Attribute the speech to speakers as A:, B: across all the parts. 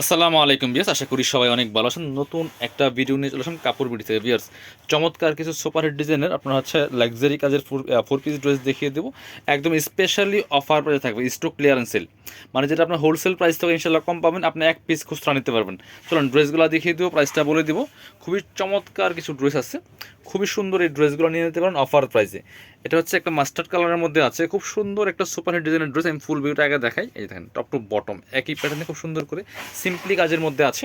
A: আসসালামু আলাইকুম বিয়াস আশা করি সবাই অনেক ভালো আছেন। নতুন একটা ভিডিও নিয়ে চলে আসেন কাপড় বিড়ি থেকে বিয়ার্স চমৎকার কিছু সুপার হিট ডিজাইনের আপনার হচ্ছে লাক্সারি কাজের ফোর পিস ড্রেস দেখিয়ে দেবো। একদম স্পেশালি অফার প্রাইসে থাকবে স্টক ক্লিয়ারেন্স সেল মানে যেটা আপনার হোলসেল প্রাইস থেকে ইনশাল্লাহ কম পাবেন, আপনি এক পিস খুচরা নিতে পারবেন। চলুন ড্রেসগুলো দেখিয়ে দেবো প্রাইসটা বলে দেবো। খুবই চমৎকার কিছু ড্রেস আছে। খুবই সুন্দর এই ড্রেসগুলো নিয়ে নিতে পারেন অফার প্রাইসে এটা হচ্ছে একটা মাস্টার্ড কালারের মধ্যে আছে। খুব সুন্দর একটা সুপার হিট ডিজাইনের ড্রেস আমি ফুল ভিউটা আগে দেখাই। এই দেখেন টপ টু বটম একই প্যাটার্নে খুব সুন্দর করে সিম্পলি কাজের মধ্যে আছে।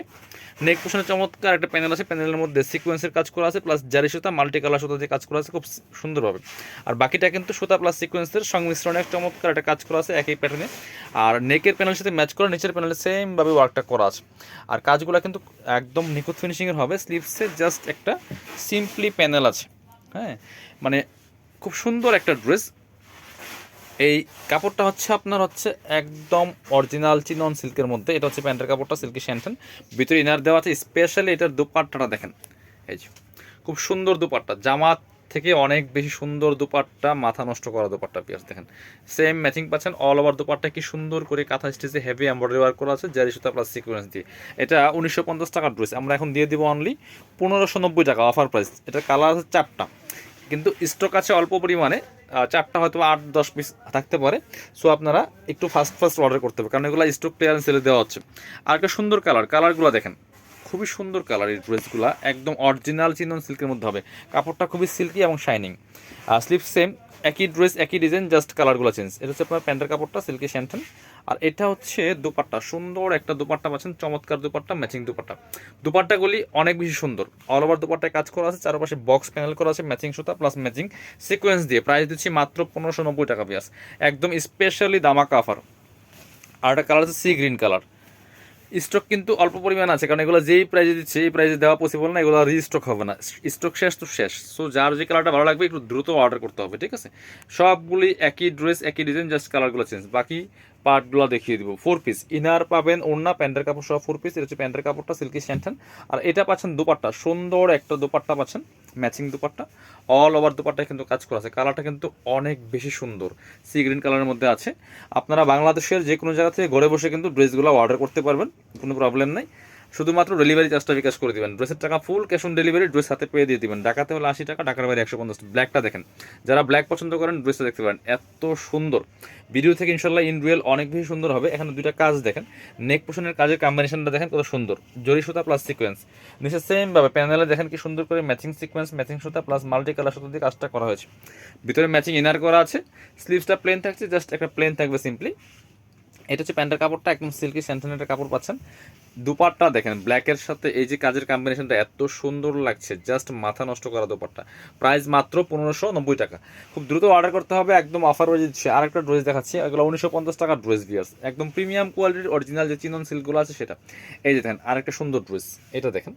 A: নেক পোশনে চমৎকার একটা প্যানেল আছে। প্যানেলের মধ্যে সিকোয়েন্সের কাজ করা আছে প্লাস জারি সুতা মাল্টি কালার সুতা যে কাজ করা আছে। খুব সুন্দরভাবে আর বাকিটা কিন্তু সুতা প্লাস সিকোয়েন্সের সংমিশ্রণে চমৎকার একটা কাজ করা আছে একই প্যাটার্নে আর নেকের প্যানেলের সাথে ম্যাচ করা, নিচের প্যানেলে সেমভাবে ওয়ার্কটা করা আছে। আর কাজগুলো কিন্তু একদম নিখুঁত ফিনিশিংয়ের হবে। স্লিভসে জাস্ট একটা সিম্পলি প্যানেল আছে। হ্যাঁ? মানে খুব সুন্দর একটা ড্রেস। এই কাপড়টা হচ্ছে আপনার হচ্ছে একদম অরিজিনাল চিনন সিল্কের মধ্যে। এটা হচ্ছে প্যান্টের কাপড়টা সিল্কি শ্যান্টেন ভিতরে ইনার দেওয়া আছে স্পেশালি এটার দুপাট্টাটা দেখেন। এই যে, খুব সুন্দর দুপাট্টা। জামাত থেকে অনেক বেশি সুন্দর দুপাট্টা, মাথা নষ্ট করা দুপাট্টা পিয়াস দেখেন। সেম ম্যাচিং পাচ্ছেন। অল ওভার দুপাট্টা কি সুন্দর করে কাঁথা স্টিচে হেভি এমব্রয়ডারি ওয়ার্ক করা আছে জারি সুতা প্লাস সিকোয়েন্স দিয়ে। এটা উনিশশো পঞ্চাশ টাকার ড্রেস আমরা এখন দিয়ে দিব অনলি পনেরোশো নব্বই টাকা অফার প্রাইস এটা কালার আছে চারটা। কিন্তু স্টক আছে অল্প পরিমাণে চারটা হয়তো আট, দশ পিস থাকতে পারে। সো আপনারা একটু ফাস্ট ফাস্ট অর্ডার করতে হবে, কারণ এগুলো স্টক ক্লিয়ারেন্স সেলে দেওয়া হচ্ছে। আর একটা সুন্দর কালার কালারগুলো দেখেন। খুবই সুন্দর কালার এই ড্রেসগুলো একদম অরিজিনাল চিনন সিল্কের মধ্যে হবে। কাপড়টা খুবই সিল্কি এবং শাইনিং আর স্লিপ সেম একই ড্রেস একই ডিজাইন জাস্ট কালারগুলো চেঞ্জ এটা হচ্ছে আপনার প্যান্টের কাপড়টা সিল্কি শ্যান্টেন আর এটা হচ্ছে দুপাট্টা, সুন্দর একটা দুপাট্টা পাচ্ছেন, চমৎকার দুপাট্টা ম্যাচিং দুপাট্টা। দুপাট্টাগুলি অনেক বেশি সুন্দর। অল ওভার দুপাট্টায় কাজ করা আছে, চারপাশে বক্স প্যানেল করা আছে ম্যাচিং সুতা প্লাস ম্যাচিং সিকোয়েন্স দিয়ে। প্রাইস দিচ্ছি মাত্র পনেরোশো নব্বই টাকা পিয়াস একদম স্পেশালি দামাকা অফার আর একটা কালার আছে সি গ্রিন কালার স্টক কিন্তু অল্প পরিমাণ আছে, কারণ এগুলো যেই প্রাইজে দিচ্ছে, এই প্রাইজে দেওয়া পসিবল না, এগুলো রিস্টক হবে না। স্টক শেষ তো শেষ। সো যার যে কালারটা ভালো লাগবে, একটু দ্রুত অর্ডার করতে হবে, ঠিক আছে? সবগুলি একই ড্রেস একই ডিজাইন জাস্ট কালারগুলো চেঞ্জ বাকি পার্টগুলো দেখিয়ে দিব। ফোর পিস ইনার পাবেন ওড়না, প্যান্টের কাপড় সহ ফোর পিস এটা হচ্ছে প্যান্টের কাপড়টা সিল্কি স্যান্টেন আর এটা পাচ্ছেন দুপাট্টা। সুন্দর একটা দুপাট্টা পাচ্ছেন ম্যাচিং দুপাট্টা। অল ওভার দুপাট্টায় কিন্তু কাজ করা আছে। কালারটা কিন্তু অনেক বেশি সুন্দর। সি গ্রিন কালারের মধ্যে আছে। আপনারা বাংলাদেশের যে কোনো জায়গা থেকে ঘরে বসে কিন্তু ড্রেসগুলো অর্ডার করতে পারবেন। কোনো প্রবলেম নাই। শুধুমাত্র ডেলিভারি চার্জটা বিকাশ করে দিবেন। ড্রেসের টাকা full cash on delivery dress হাতে পেয়ে দিয়ে দিবেন। ঢাকাতে হলে আশি টাকা, ঢাকার বাইরে একশো পঞ্চাশ। ব্ল্যাকটা দেখেন। যারা ব্ল্যাক পছন্দ করেন ড্রেসটা দেখতে পারেন। এত সুন্দর। ভিডিও থেকে ইনশাল্লাহ ইন রিয়েল অনেক বেশি সুন্দর হবে। এখানে দুইটা কাজ দেখেন। নেক পোশনের কাজের কম্বিনেশনটা দেখেন, কত সুন্দর। জরি সুতা প্লাস সিকোয়েন্স নিচে সেম ভাবে প্যানেলে দেখেন কি সুন্দর করে ম্যাচিং সিকোয়েন্স ম্যাচিং সুতা প্লাস মাল্টি কালার সুতা দিয়ে কাজটা করা হয়েছে। ভিতরে ম্যাচিং ইনার করা আছে। স্লিভসটা প্লেন থাকছে জাস্ট একটা প্লেন থাকবে সিম্পলি এটা হচ্ছে প্যান্টের কাপড়টা, একদম সিল্কি স্যান্টেনেটের কাপড় পাচ্ছেন। দুপাট্টা দেখেন ব্ল্যাকের সাথে এই যে কাজের কম্বিনেশনটা এত সুন্দর লাগছে জাস্ট মাথা নষ্ট করা দুপাট্টা। প্রাইস মাত্র পনেরোশো নব্বই টাকা। খুব দ্রুত অর্ডার করতে হবে, একদম অফার হয়ে দিচ্ছে আর একটা ড্রেস দেখাচ্ছি, এগুলো উনিশশো পঞ্চাশ টাকার ড্রেস বিয়াস একদম প্রিমিয়াম কোয়ালিটির অরিজিনাল যে চিনন সিল্কগুলো আছে সেটা। এই যে দেখেন আর একটা সুন্দর ড্রেস এটা দেখেন।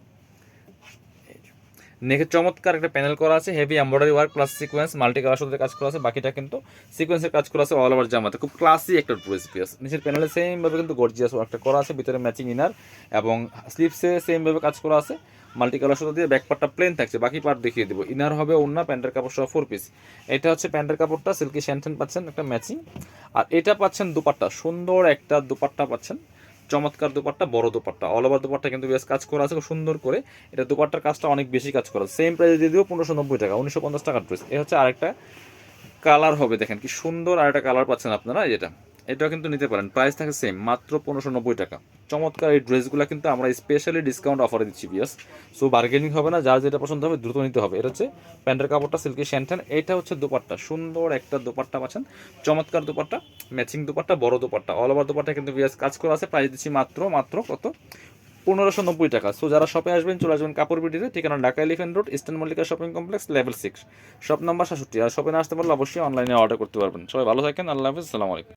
A: নেকের চমৎকার একটা প্যানেল করা আছে heavy embroidery work plus sequence multi colour কাজ করা আছে, বাকিটা কিন্তু সিকোয়েন্সের কাজ করা আছে অল ওভার জামাতে। খুব ক্লাসি একটা ড্রেস পিয়াস নিচের প্যানেলে সেমভাবে কিন্তু গর্জিয়াস ওয়ার্কটা করা আছে, ভিতরে ম্যাচিং ইনার এবং স্লিপসে সেমভাবে কাজ করা আছে মাল্টি কালার সাথে দিয়ে ব্যাক পার্টটা প্লেন থাকছে, বাকি পার্ট দেখিয়ে দিব। ইনার হবে অন্য প্যান্টের কাপড় সহ ফোর পিস এটা হচ্ছে প্যান্টের কাপড়টা সিল্কি শ্যান্টেন পাচ্ছেন, একটা ম্যাচিং আর এটা পাচ্ছেন দুপাট্টা, সুন্দর একটা দুপাট্টা পাচ্ছেন। চমৎকার দুপাট্টা, বড় দুপাট্টা। অল ওভার দুপাট্টা কিন্তু বেশ কাজ করা আছে সুন্দর করে। এটা দুপাট্টার কাজটা অনেক বেশি কাজ করা সেম প্রাইসে দিয়ে দিব পনেরোশো নব্বই টাকা, উনিশশো পঞ্চাশ টাকার ড্রেস এ হচ্ছে আরেকটা কালার হবে, দেখেন কি সুন্দর আর একটা কালার পাচ্ছেন আপনারা যেটা। এটাও কিন্তু নিতে পারেন। প্রাইস থাকে সেম মাত্র পনেরোশো নব্বই টাকা। চমৎকার এই ড্রেসগুলো কিন্তু আমরা স্পেশালি ডিসকাউন্ট অফারে দিচ্ছি বিয়াস সো বার্গেনিং হবে না, যার যেটা পছন্দ হবে দ্রুত নিতে হবে। এটা হচ্ছে প্যান্টের কাপড়টা সিল্কি শ্যান্টেন এটা হচ্ছে দুপাট্টা। সুন্দর একটা দুপাট্টা পাচ্ছেন। চমৎকার দুপাট্টা ম্যাচিং দুপাট্টা, বড় দুপাট্টা। অল ওভার দুপাট্টা কিন্তু বিয়াস কাজ করা আছে। প্রাইস দিচ্ছি মাত্র মাত্র কত? পনেরোশো নব্বই টাকা। সো যারা শপে আসবেন, চলে আসবেন কাপড় বিটিতে ঠিকানা Dhaka elephant road eastern Mallika shopping complex level six shop number সাতষট্টি আর শপে না আসতে পারলে অবশ্যই অনলাইনে অর্ডার করতে পারবেন। সবাই ভালো থাকেন। আল্লাহ হাফিজ। আলাইকুম।